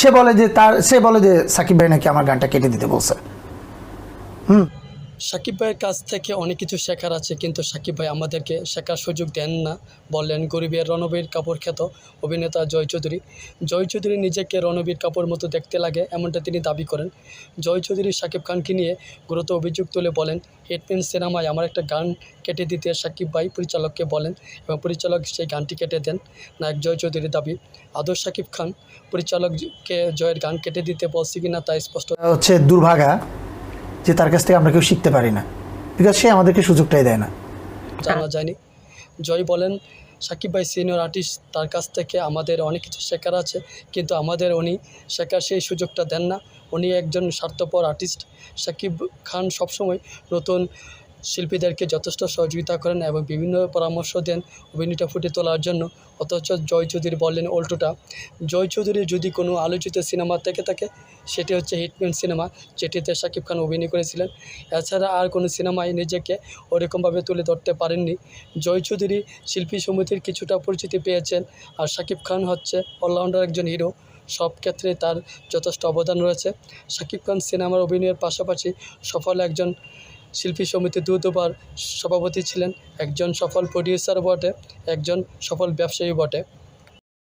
সে বলে যে তার সে বলে যে সাকিব ভাই নাকি আমার গানটা কেটে দিতে বলছে। সাকিব ভাইয়ের কাছ থেকে অনেক কিছু শেখার আছে, কিন্তু সাকিব ভাই আমাদেরকে শেখার সুযোগ দেন না। বললেন গরিবের রণবীর কাপুর খ্যাত অভিনেতা জয় চৌধুরী। জয় চৌধুরী নিজেকে রণবীর কাপুর মতো দেখতে লাগে, এমনটা তিনি দাবি করেন। জয় চৌধুরী সাকিব খানকে নিয়ে গুরুত্ব অভিযোগ তুলে বলেন হিটম্যান সিনেমায় আমার একটা গান কেটে দিতে সাকিব ভাই পরিচালককে বলেন এবং পরিচালক সেই গানটি কেটে দেন। নায়ক জয় চৌধুরীর দাবি আদর সাকিব খান পরিচালককে জয়ের গান কেটে দিতে বলছে কিনা তা স্পষ্ট হচ্ছে দুর্ভাগা। যে তার কাছ থেকে আমরা কেউ শিখতে পারি না। বিকজ সে আমাদেরকে সুযোগটাই দেয় না। জানা। যায়নি জয় বলেন, সাকিব ভাই সিনিয়র আর্টিস্ট তার কাছ থেকে আমাদের অনেক কিছু শেখার আছে, কিন্তু আমাদের উনি শেখার সেই সুযোগটা দেন না। উনি একজন স্বার্থপর আর্টিস্ট সাকিব খান সবসময় নতুন শিল্পীদেরকে যথেষ্ট সহযোগিতা করেন এবং বিভিন্ন পরামর্শ দেন অভিনয়টা ফুটে তোলার জন্য। অথচ জয় চৌধুরী বললেন উল্টোটা, জয় চৌধুরীর যদি কোনো আলোচিত সিনেমা থেকে থাকে, সেটি হচ্ছে হিটম্যান সিনেমা, যেটিতে শাকিব খান অভিনয় করেছিলেন। এছাড়া আর কোনো সিনেমায় নিজেকে ওরকমভাবে তুলে ধরতে পারেননি। জয় চৌধুরী শিল্পী সমিতির কিছুটা পরিচিতি পেয়েছেন, আর শাকিব খান হচ্ছে অলরাউন্ডার একজন হিরো। সব ক্ষেত্রে তার যথেষ্ট অবদান রয়েছে। শাকিব খান সিনেমার অভিনয়ের পাশাপাশি সফল একজন শিল্পী সমিতি দু সভাপতি ছিলেন। একজন সফল প্রডিউসার বটে একজন সফল ব্যবসায়ী বটে।